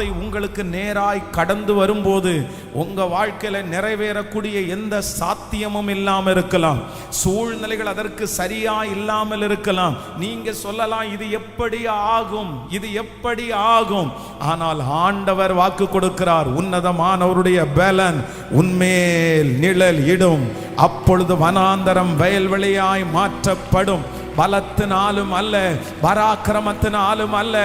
வார்த்தை உங்களுக்கு நேராய் கடந்து வரும்போது உங்க வாழ்க்கையில நிறைவேறக்கூடிய எந்த சாத்தியமும் இல்லாமல் இருக்கலாம். சூழ்நிலைகள் அதற்கு சரியா இல்லாமல் இருக்கலாம். நீங்க சொல்லலாம் இது எப்படி ஆகும்? இது எப்படி ஆகும்? ஆனால் ஆண்டவர் வாக்கு கொடுக்கிறார் உன்னதமானவருடைய பலன் உன்மேல் நிழல் இடும். அப்பொழுது வனாந்தரம் வயல்வெளியாய் மாற்றப்படும். பலத்தினாலும் அல்ல பராக்கிரமத்தினாலும் அல்ல.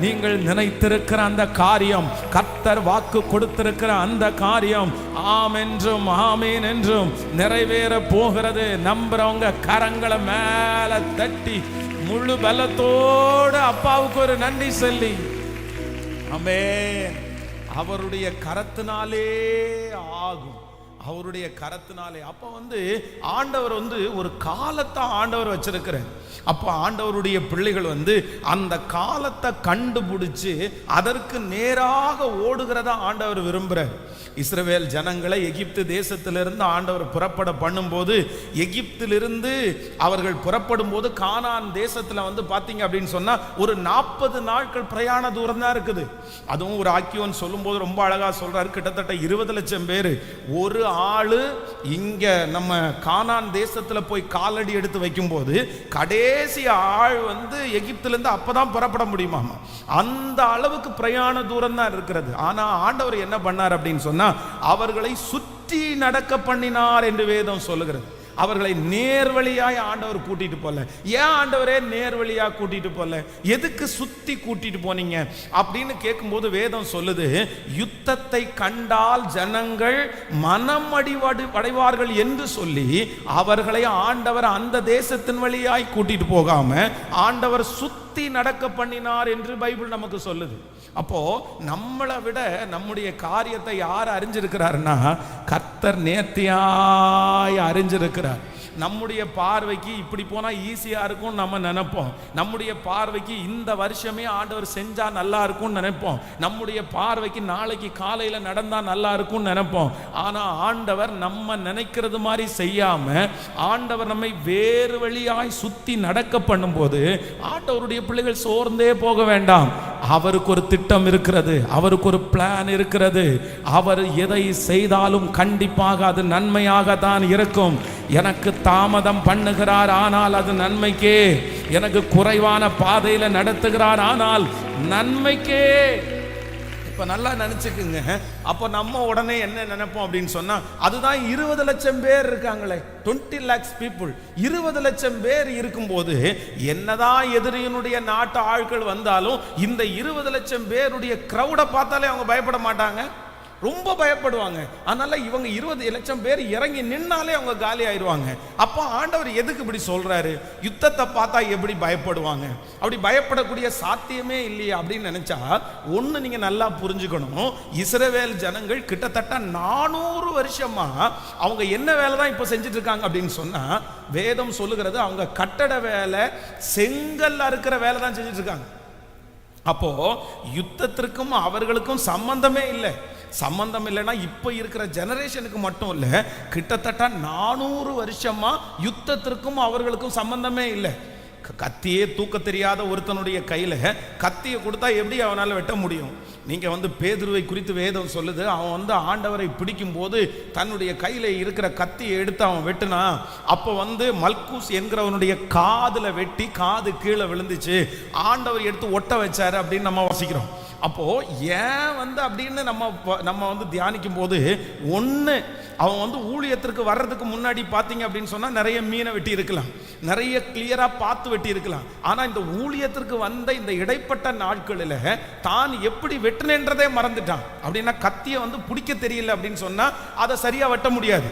நீங்கள் நினைத்திருக்கிற அந்த காரியம் கர்த்தர் வாக்கு கொடுத்திருக்கிற அந்த காரியம் ஆம் என்றும் ஆமேன் என்றும் நிறைவேற போகிறது. நம்புறவங்க கரங்களை மேல தட்டி முழு பலத்தோடு அப்பாவுக்கு ஒரு நன்றி சொல்லி. அமே அவருடைய கரத்தினாலே ஆகும். அவருடைய கரத்தினாலே. அப்போ வந்து ஆண்டவர் வந்து ஒரு காலத்தை ஆண்டவர் வச்சிருக்கிறார். அப்போ ஆண்டவருடைய பிள்ளைகள் வந்து அந்த காலத்தை கண்டுபிடிச்சு அதற்கு நேராக ஓடுகிறதா ஆண்டவர் விரும்புகிறார் இஸ்ரவேல் ஜனங்களை எகிப்து தேசத்திலிருந்து ஆண்டவர் புறப்பட பண்ணும்போது எகிப்திலிருந்து அவர்கள் புறப்படும் போது கானான் தேசத்தில் வந்து பார்த்தீங்க அப்படின்னு சொன்னால் ஒரு நாற்பது நாட்கள் பிரயாண தூரம் தான் இருக்குது. அதுவும் ஒரு ஆக்கியோன் சொல்லும்போது ரொம்ப அழகாக சொல்கிறாரு கிட்டத்தட்ட இருபது லட்சம் பேர். ஒரு ஆள் இங்கே நம்ம கானான் தேசத்தில் போய் காலடி எடுத்து வைக்கும்போது கடைசி ஆள் வந்து எகிப்திலருந்து அப்போ தான் புறப்பட முடியுமாமா? அந்த அளவுக்கு பிரயாண தூரம் தான் இருக்கிறது. ஆனால் ஆண்டவர் என்ன பண்ணார் அப்படின்னு சொன்னால் சொன்னா அவர்களை சுற்றி நடக்க பண்ணினார் என்று வேதம் சொல்லுகிறது. அவர்களை நேர்வழியாய் ஆண்டவர் கூட்டிட்டு போல. ஏன் ஆண்டவரே நேர்வழியா கூட்டிட்டு போல? எதுக்கு சுத்தி கூட்டிட்டு போனீங்க? அப்படின்னு கேட்கும்போது வேதம் சொல்லுது யுத்தத்தை கண்டால் ஜனங்கள் மனம் அடிவடு அடைவார்கள் என்று சொல்லி அவர்களை ஆண்டவர் அந்த தேசத்தின் வழியாய் கூட்டிட்டு போகாம ஆண்டவர் சுத்தி நடக்க பண்ணினார் என்று பைபிள் நமக்கு சொல்லுது. அப்போ நம்மளை விட நம்முடைய காரியத்தை யார் அறிஞ்சிருக்கிறாருன்னா கத்தர் நேர்த்தியாய் அறிஞ்சிருக்கிறார். நம்முடைய பார்வைக்கு இப்படி போனால் ஈஸியாக இருக்கும் நம்ம நினைப்போம். நம்முடைய பார்வைக்கு இந்த வருஷமே ஆண்டவர் செஞ்சால் நல்லா இருக்கும்னு நினைப்போம். நம்முடைய பார்வைக்கு நாளைக்கு காலையில் நடந்தால் நல்லா இருக்கும்னு நினைப்போம். ஆனால் ஆண்டவர் நம்ம நினைக்கிறது மாதிரி செய்யாமல் ஆண்டவர் நம்மை வேறு வழியாய் சுத்தி நடக்க பண்ணும்போது ஆண்டவருடைய பிள்ளைகள் சோர்ந்தே போக வேண்டாம். அவருக்கு ஒரு திட்டம் இருக்கிறது அவருக்கு ஒரு பிளான் இருக்கிறது. அவர் எதை செய்தாலும் கண்டிப்பாக அது நன்மையாக தான் இருக்கும். எனக்கு தாமதம் பண்ணுகிறார் ஆனால் அது நன்மைக்கே. எனக்கு குறைவான பாதையில் நடத்துகிறார் ஆனால் நன்மைக்கே. இப்போ நல்லா நினச்சிக்குங்க. அப்போ நம்ம உடனே என்ன நினைப்போம் அப்படின்னு சொன்னா அதுதான் இருபது லட்சம் பேர் இருக்காங்களே டுவெண்ட்டி லேக்ஸ் பீப்புள் இருபது லட்சம் பேர் இருக்கும்போது என்னதான் எதிரியினுடைய நாட்டு ஆட்கள் வந்தாலும் இந்த இருபது லட்சம் பேருடைய க்ரௌடை பார்த்தாலே அவங்க பயப்பட மாட்டாங்க. ரொம்ப பயப்படுவாங்க. அதனால இவங்க இருபது லட்சம் பேர் இறங்கி நின்னாலே அவங்க காலி ஆயிடுவாங்க. அப்போ ஆண்டவர் எதுக்கு இப்படி சொல்றாரு? யுத்தத்தை பார்த்தா எப்படி பயப்படுவாங்க? அப்படி பயப்படக்கூடிய சாத்தியமே இல்லையா அப்படின்னு நினைச்சா ஒன்று நீங்க நல்லா புரிஞ்சுக்கணும். இஸ்ரவேல் ஜனங்கள் கிட்டத்தட்ட நானூறு வருஷமா அவங்க என்ன வேலை தான் இப்போ செஞ்சுட்டு இருக்காங்க அப்படின்னு சொன்னா வேதம் சொல்லுகிறது அவங்க கட்டட வேலை செங்கல் அறுக்கிற வேலை தான் செஞ்சுட்டு இருக்காங்க அப்போ யுத்தத்திற்கும் அவர்களுக்கும் சம்பந்தமே இல்லை. சம்பந்தம் இல்லைன்னா இப்போ இருக்கிற ஜெனரேஷனுக்கு மட்டும் இல்லை கிட்டத்தட்ட நானூறு வருஷமா யுத்தத்திற்கும் அவர்களுக்கும் சம்பந்தமே இல்லை. கத்தியே தூக்க தெரியாத ஒருத்தனுடைய கையில் கத்தியை கொடுத்தா எப்படி அவனால் வெட்ட முடியும்? நீங்கள் வந்து பேதுருவை குறித்து வேதம் சொல்லுது அவன் வந்து ஆண்டவரை பிடிக்கும்போது தன்னுடைய கையில் இருக்கிற கத்தியை எடுத்து அவன் வெட்டினா அப்போ வந்து மல்கூஸ் என்கிறவனுடைய காதில் வெட்டி காது கீழே விழுந்துச்சு ஆண்டவர் எடுத்து ஒட்ட வச்சாரு அப்படின்னு நம்ம வாசிக்கிறோம். அப்போ ஏன் வந்து அப்படின்னு நம்ம நம்ம வந்து தியானிக்கும் போது ஒன்று அவன் வந்து ஊழியத்திற்கு வர்றதுக்கு முன்னாடி பார்த்தீங்க அப்படின்னு சொன்னால் நிறைய மீனை வெட்டி இருக்கலாம். நிறைய கிளியராக பார்த்து வெட்டி இருக்கலாம். ஆனால் இந்த ஊழியத்திற்கு வந்த இந்த இடைப்பட்ட நாட்களில் தான் எப்படி வெட்டினன்றதே மறந்துட்டான். அப்படின்னா கத்தியை வந்து பிடிக்க தெரியல அப்படின்னு சொன்னால் அதை சரியாக வெட்ட முடியாது.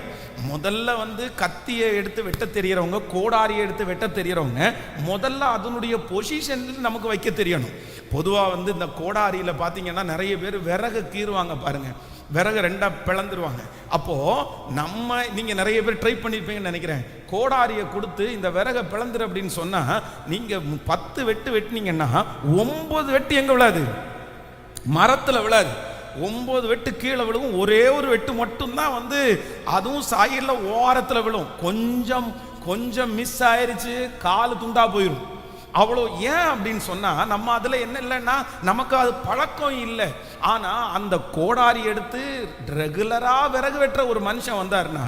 முதல்ல வந்து கத்தியை எடுத்து வெட்ட தெரியறவங்க கோடாரியை எடுத்து வெட்ட தெரியறவங்க முதல்ல அதனுடைய பொசிஷனில் நமக்கு வைக்க தெரியணும். பொதுவாக வந்து இந்த கோடாரி கோடாரியில் பார்த்தீங்கன்னா நிறைய பேர் விறகு கீறுவாங்க பாருங்க. விறகு ரெண்டா பிளந்துருவாங்க. அப்போ நம்ம நீங்க நிறைய பேர் ட்ரை பண்ணியிருப்பீங்கன்னு நினைக்கிறேன். கோடாரியை கொடுத்து இந்த விறகை பிளந்துரு அப்படின்னு சொன்னா நீங்க பத்து வெட்டு வெட்டினீங்கன்னா ஒன்பது வெட்டு எங்க விழாது? மரத்துல விழாது. ஒன்பது வெட்டு கீழே விழுவும். ஒரே ஒரு வெட்டு மட்டும்தான் வந்து அதுவும் சாயலில் ஓரத்துல விழும். கொஞ்சம் கொஞ்சம் மிஸ் ஆயிருச்சு கால் துண்டாக போயிடும் அவ்வளோ ஏன் அப்படின்னு சொன்னால் நம்ம அதில் என்ன இல்லைன்னா நமக்கு அது பழக்கம் இல்லை. ஆனால் அந்த கோடாரி எடுத்து ரெகுலராக விறகு வெட்டுற ஒரு மனுஷன் வந்தாருன்னா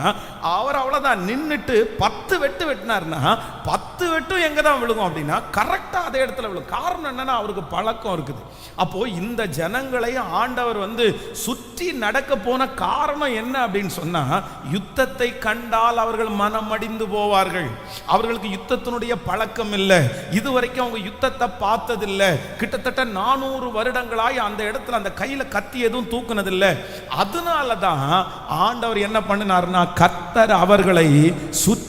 அவர் அவ்வளோதான் நின்றுட்டு பத்து வெட்டு வெட்டினாருன்னா பத்து வெட்டும் எங்கே தான் விழுகும் அப்படின்னா கரெக்டாக அதே இடத்துல விழுகும் காரணம் என்னன்னா அவருக்கு பழக்கம் இருக்குது. அப்போது இந்த ஜனங்களை ஆண்டவர் வந்து சுற்றி நடக்க போன காரணம் என்ன அப்படின்னு சொன்னால் யுத்தத்தை கண்டால் அவர்கள் மனம் அடிந்து போவார்கள். அவர்களுக்கு யுத்தத்தினுடைய பழக்கம் இல்லை. இது இதுவரைக்கும் அவங்க யுத்தத்தை பார்த்ததில்லை. கிட்டத்தட்ட நானூறு வருடங்களாய் அந்த இடத்துல அந்த கையில கத்தி எதுவும் தூக்குனதில்லை. அதனால தான் ஆண்டவர் என்ன பண்ணினார்னா கத்தர் அவர்களை சுற்றி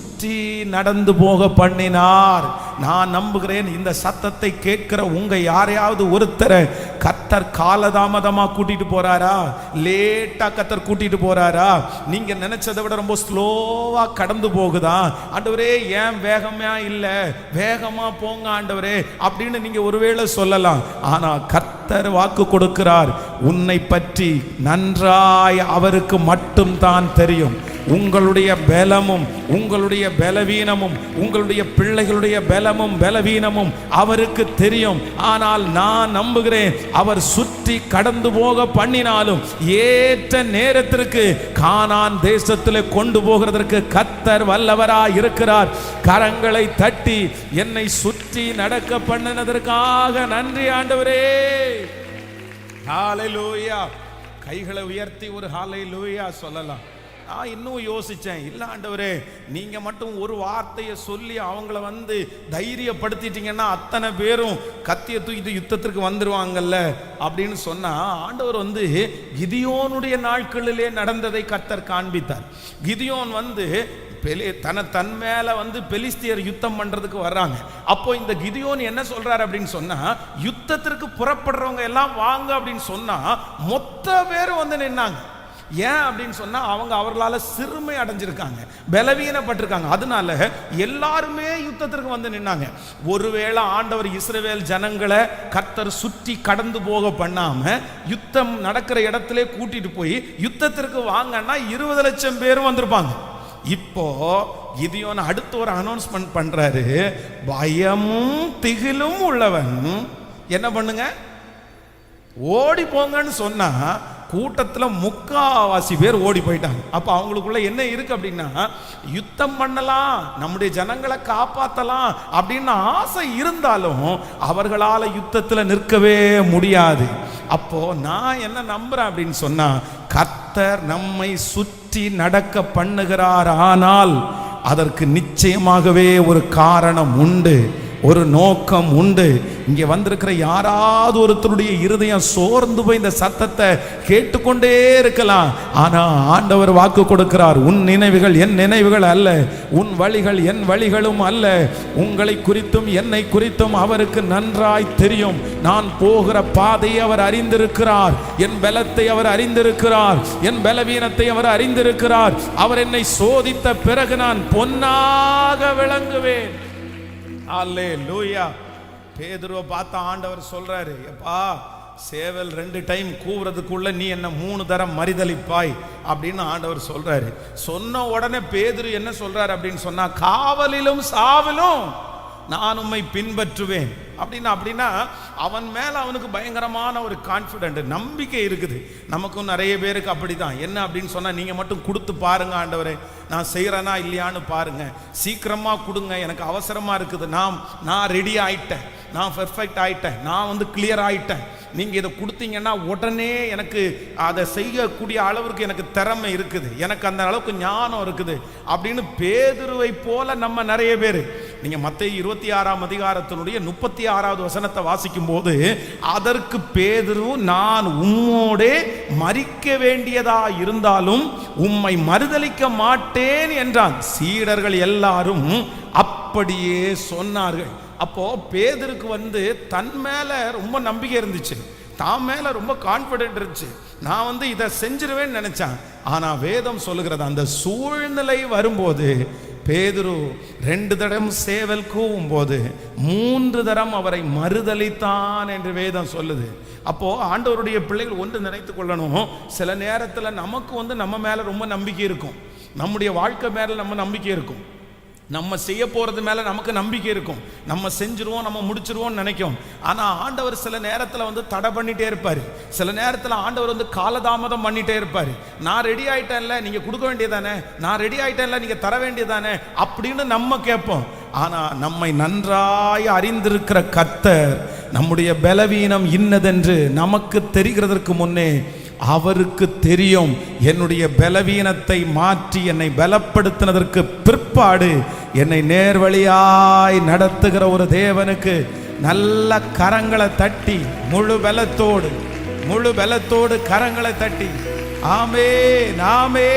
நடந்து போக பண்ணினார். நான் நம்புகிறேன் இந்த சத்தத்தை கேட்கிற உங்க யாரையாவது ஒருத்தரை கத்தர் காலதாமதமா கூட்டிட்டு போறாரா? லேட்டா கத்தர் கூட்டிட்டு போறாரா? நீங்க நினைச்சதை விட ரொம்ப ஸ்லோவா கடந்து போகுதா? ஆண்டவரே ஏன் வேகமா இல்ல? வேகமா போங்க ஆண்டவரே அப்படின்னு நீங்க ஒருவேளை சொல்லலாம். ஆனா கத்தர் வாக்கு கொடுக்கிறார். உன்னை பற்றி நன்றாய் அவருக்கு மட்டும் தான் தெரியும். உங்களுடைய பலமும் உங்களுடைய பலவீனமும் உங்களுடைய பிள்ளைகளுடைய பலமும் பலவீனமும் அவருக்கு தெரியும். ஆனால் நான் நம்புகிறேன் அவர் சுற்றி கடந்து போக பண்ணினாலும் ஏற்ற நேரத்திற்கு கானான் தேசத்தில் கொண்டு போகிறதற்கு கத்தர் வல்லவரா இருக்கிறார். கரங்களை தட்டி என்னை சுற்றி நடக்க பண்ணினதற்காக நன்றி ஆண்டவரே. ஹalleluya கைகளை உயர்த்தி ஒரு ஹalleluya சொல்லலாம். நான் இன்னும் யோசித்தேன் இல்லை ஆண்டவரே நீங்கள் மட்டும் ஒரு வார்த்தையை சொல்லி அவங்கள வந்து தைரியப்படுத்திட்டீங்கன்னா அத்தனை பேரும் கத்திய தூக்கிட்டு யுத்தத்திற்கு வந்துடுவாங்கல்ல அப்படின்னு சொன்னால் ஆண்டவர் வந்து கிதியோனுடைய நாட்களிலே நடந்ததை கத்தர் காண்பித்தார். கிதியோன் வந்து பெலி தன தன் மேலே வந்து பெலிஸ்தியர் யுத்தம் பண்ணுறதுக்கு வர்றாங்க. அப்போ இந்த கிதியோன் என்ன சொல்கிறார் அப்படின்னு சொன்னால் யுத்தத்திற்கு புறப்படுறவங்க எல்லாம் வாங்க அப்படின்னு சொன்னால் மொத்த பேரும் வந்து நின்னாங்க. ஏன் அப்படின்னு சொன்னால் அவங்க அவர்களால் சிறுமை அடைஞ்சிருக்காங்க பலவீனப்பட்டிருக்காங்க. அதனால எல்லாருமே யுத்தத்திற்கு வந்து நின்னாங்க. ஒருவேளை ஆண்டவர் இஸ்ரவேல் ஜனங்களை கர்த்தர் சுற்றி கடந்து போக பண்ணாமல் யுத்தம் நடக்கிற இடத்துல கூட்டிட்டு போய் யுத்தத்திற்கு வாங்கன்னா இருபது லட்சம் பேரும் வந்திருப்பாங்க. இப்போ இதையோன அடுத்து ஒரு அனௌன்ஸ்மெண்ட் பண்ணுறாரு பயமும் திகிலும் உள்ளவன். என்ன பண்ணுங்க? ஓடி போங்கன்னு சொன்னால் கூட்டத்தில் முக்காவாசி பேர் ஓடி போயிட்டாங்க. அப்போ அவங்களுக்குள்ள என்ன இருக்கு அப்படின்னா யுத்தம் பண்ணலாம் நம்முடைய ஜனங்களை காப்பாற்றலாம் அப்படின்னு ஆசை இருந்தாலும் அவர்களால் யுத்தத்தில் நிற்கவே முடியாது. அப்போ நான் என்ன நம்புறேன் அப்படின்னு சொன்னா கர்த்தர் நம்மை சுற்றி நடக்க பண்ணுகிறார் ஆனால் அதற்கு நிச்சயமாகவே ஒரு காரணம் உண்டு. ஒரு நோக்கம் உண்டு. இங்கே வந்திருக்கிற யாராவது ஒருத்தருடைய இருதயம் சோர்ந்து போய் இந்த சத்தத்தை கேட்டுக்கொண்டே இருக்கலாம். ஆனா ஆண்டவர் வாக்கு கொடுக்கிறார் உன் நினைவுகள் என் நினைவுகள் அல்ல. உன் வழிகள் என் வழிகளும் அல்ல. உங்களை குறித்தும் என்னை குறித்தும் அவருக்கு நன்றாய் தெரியும். நான் போகிற பாதையை அவர் அறிந்திருக்கிறார். என் பலத்தை அவர் அறிந்திருக்கிறார். என் பலவீனத்தை அவர் அறிந்திருக்கிறார். அவர் என்னை சோதித்த பிறகு நான் பொன்னாக விளங்குவேன். அல்லே லூயா பேதுருவை பார்த்தா ஆண்டவர் சொல்றாரு எப்பா சேவல் ரெண்டு டைம் கூவுறதுக்குள்ள நீ என்ன மூணு தரம் மறிதளிப்பாய் அப்படின்னு ஆண்டவர் சொல்றாரு. சொன்ன உடனே பேதுரு என்ன சொல்றாரு அப்படின்னு சொன்னா காவலிலும் சாவிலும் நான் உம்மை பின்பற்றுவேன். அப்படின்னா அப்படின்னா அவன் மேலே அவனுக்கு பயங்கரமான ஒரு கான்ஃபிடென்ட் நம்பிக்கை இருக்குது. நமக்கும் நிறைய பேருக்கு அப்படிதான். என்ன அப்படின்னு சொன்னால் நீங்கள் மட்டும் கொடுத்து பாருங்க ஆண்டவரே. நான் செய்கிறேனா இல்லையான்னு பாருங்கள் சீக்கிரமாக கொடுங்க எனக்கு அவசரமாக இருக்குது. நான் நான் ரெடி ஆயிட்டேன். நான் பெர்ஃபெக்ட் ஆயிட்டேன். நான் வந்து கிளியர் ஆயிட்டேன். நீங்கள் இதை கொடுத்தீங்கன்னா உடனே எனக்கு அதை செய்யக்கூடிய அளவுக்கு எனக்கு திறமை இருக்குது. எனக்கு அந்த அளவுக்கு ஞானம் இருக்குது. அப்படின்னு பேதுருவை போல நம்ம நிறைய பேர். நீங்க மத்திய இருபத்தி ஆறாம் அதிகாரத்தினுடைய முப்பத்தி ஆறாவது வசனத்தை வாசிக்கும் போது அதற்கு பேதுரு நான் உம்மோடே மறிக்க வேண்டியதா இருந்தாலும் உம்மை மறுதலிக்க மாட்டேன் என்றான். சீடர்கள் எல்லாரும் அப்படியே சொன்னார்கள். அப்போ பேதருக்கு வந்து தன் மேல ரொம்ப நம்பிக்கை இருந்துச்சு. தான் மேல ரொம்ப கான்ஃபிடென்ட் இருந்துச்சு. நான் வந்து இதை செஞ்சிருவேன்னு நினைச்சேன். ஆனா வேதம் சொல்லுகிறது அந்த சூழ்நிலை வரும்போது பேதுரு ரெண்டு தடம் சேவல் கூவும் போது மூன்று தரம் அவரை மறுதலித்தான் என்று வேதம் சொல்லுது. அப்போ ஆண்டவருடைய பிள்ளைகள் ஒன்று நினைத்து கொள்ளணும். சில நேரத்தில் நமக்கு வந்து நம்ம மேலே ரொம்ப நம்பிக்கை இருக்கும். நம்முடைய வாழ்க்கை மேலே நம்ம நம்பிக்கை இருக்கும். நம்ம செய்ய போகிறது மேலே நமக்கு நம்பிக்கை இருக்கும். நம்ம செஞ்சுருவோம் நம்ம முடிச்சிருவோம்னு நினைக்கும். ஆனால் ஆண்டவர் சில நேரத்தில் வந்து தடை பண்ணிட்டே இருப்பார். சில நேரத்தில் ஆண்டவர் வந்து காலதாமதம் பண்ணிகிட்டே இருப்பார். நான் ரெடி ஆகிட்டேன்ல நீங்கள் கொடுக்க வேண்டியதானே? நான் ரெடி ஆகிட்டேன்ல நீங்கள் தர வேண்டியதானே? அப்படின்னு நம்ம கேட்போம். ஆனால் நம்மை நன்றாய் அறிந்திருக்கிற கத்தர் நம்முடைய பலவீனம் இன்னதென்று நமக்கு தெரிகிறதற்கு முன்னே அவருக்கு தெரியும் என்னுடைய பலவீனத்தை மாற்றி என்னை பலப்படுத்தினதற்கு பிற்பாடு என்னை நேர்வழியாய் நடத்துகிற ஒரு தேவனுக்கு நல்ல கரங்களை தட்டி முழு பலத்தோடு முழு பலத்தோடு கரங்களை தட்டி ஆமே நாமே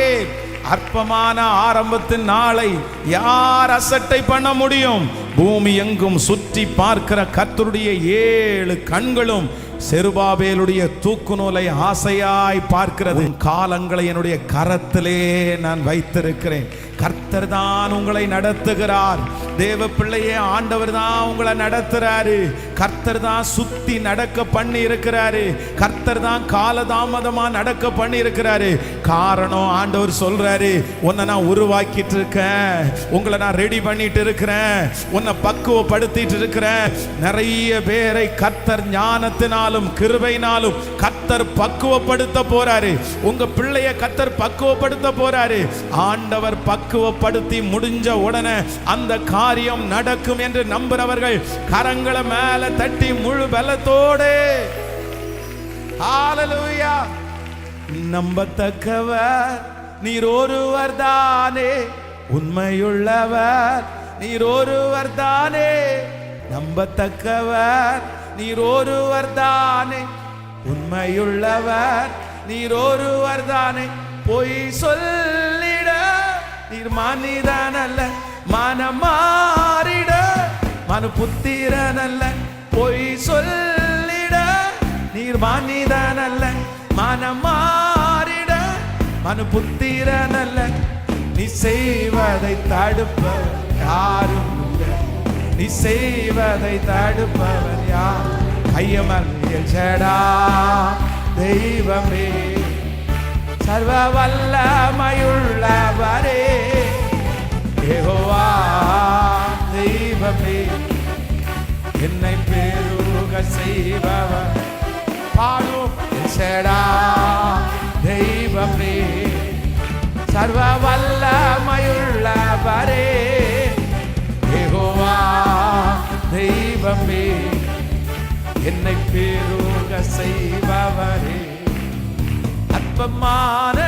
அற்பமான ஆரம்பத்தின் நாளை யார் அசட்டை பண்ண முடியும்? பூமி எங்கும் சுற்றி பார்க்கிற கத்தருடைய ஏழு கண்களும் செருபாபேலுடைய தூக்கு நூலை ஆசையாய் பார்க்கிறது. காலங்களை என்னுடைய கரத்திலே நான் வைத்திருக்கிறேன். கர்த்தர் தான் உங்களை நடத்துகிறார். தேவ பிள்ளையே ஆண்டவர் தான் உங்களை நடத்துறாரு. கர்த்தர் தான் சுத்தி நடக்க பண்ணி இருக்கிறாரு கர்த்தர் தான் காலதாமதமா நடக்க பண்ணி இருக்கிறாரு காரணம் ஆண்டவர் சொல்றாரு உன்னை நான் உருவாக்கிட்டு இருக்கேன் உங்களை நான் ரெடி பண்ணிட்டு இருக்கிறேன் உன்னை பக்குவப்படுத்திட்டு இருக்கிறேன் நிறைய பேரை கர்த்தர் ஞானத்தினாலும் கிருபையினாலும் கர்த்தர் பக்குவப்படுத்த போறாரு. உங்க பிள்ளைய கர்த்தர் பக்குவப்படுத்த போறாரு. ஆண்டவர் பக்குவப்படுத்தி முடிஞ்ச உடனே அந்த காரியம் நடக்கும் என்று நம்புறவர்கள் கரங்களை மேல தட்டி முழு பலத்தோடு. ஹalleluya நம்பத்தக்கவர் நீர் ஒருவர் தானே. உண்மையுள்ளவர் நீர் ஒருவர் தானே. நம்பத்தக்கவர் நீர் ஒருவர் தானே. உண்மையுள்ளவர் நீர் ஒருவர் தானே. பொய் சொல்லிட நீர் மனிதன் அல்ல மனம் மாறிட மனு புத்திரன் அல்ல பொய் சொல்லிட நீர் மனிதன் அல்ல மனம் மாறிட மனு புத்திரன் அல்ல நீ செய்வதை தடுப்பவர் யாரும் நீ செய்வதை தடுப்பவர் யார்? ஐயமல் ஜடா தெய்வமே. சர்வ வல்லமையுள்ளவரே ஏகோவா தெய்வமே. என்னை செய்பவர். பாடும் செடா தெய்வமே. சர்வ வல்லமையுள்ளவரே யெகோவா தெய்வமே. என்னை பெருக செய்பவரே. அற்பமான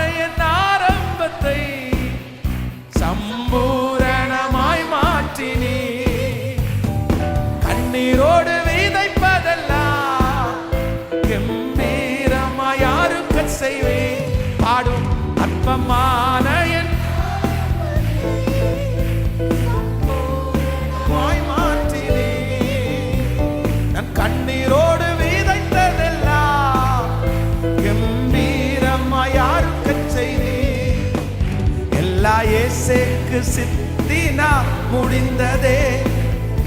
இயேசுக்கு சித்தினா முடிந்ததே.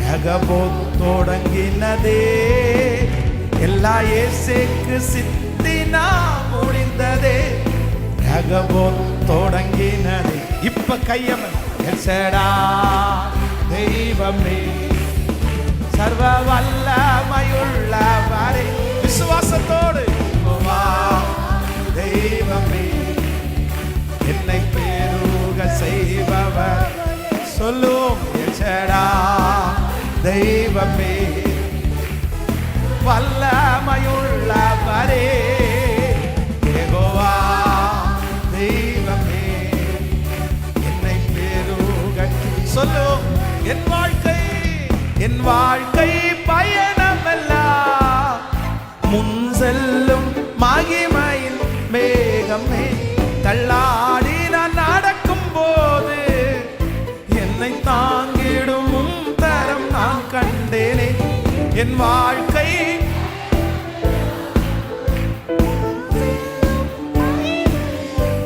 ஜகபோ தொடங்கினதே எல்லா இயேசுக்கு சித்தினா முடிந்ததே. ஜகபோ தொடங்கினதே இப்ப கையமன் எசடா தெய்வமே. சர்வ வல்லமையுள்ளவரே. தெய்வமே வல்லமையுள்ளவரே. யெகோவா தெய்வமே என்னை பெருக சொல்லும் என் வாழ்க்கை என் வாழ்க்கை பயணமெல்லாம் முன் செல்லும் மகிமையின் மேகமே. தள்ளா என் வாழ்க்கை.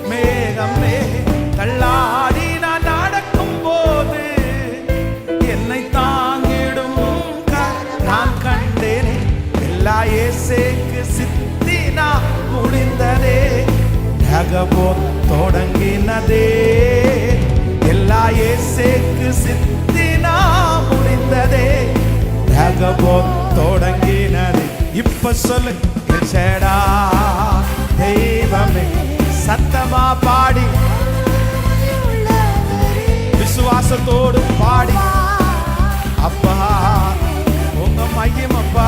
மேகமே தள்ளாடி நான் நடக்கும் போது என்னை தாங்கிடும் நான் கண்டேனே எல்லா இயேசுக்கு சித்தினா முடிந்ததே ஜகபோ தொடங்கினதே. எல்லா ஏசேக்கு சித்தினா முடிந்ததே ரகபோம் தொடங்கினது. இப்ப சொல்லு சேடா தெய்வமே சத்தமா பாடி. விசுவாசத்தோடு பாடி. அப்பா உங்க மையம் அப்பா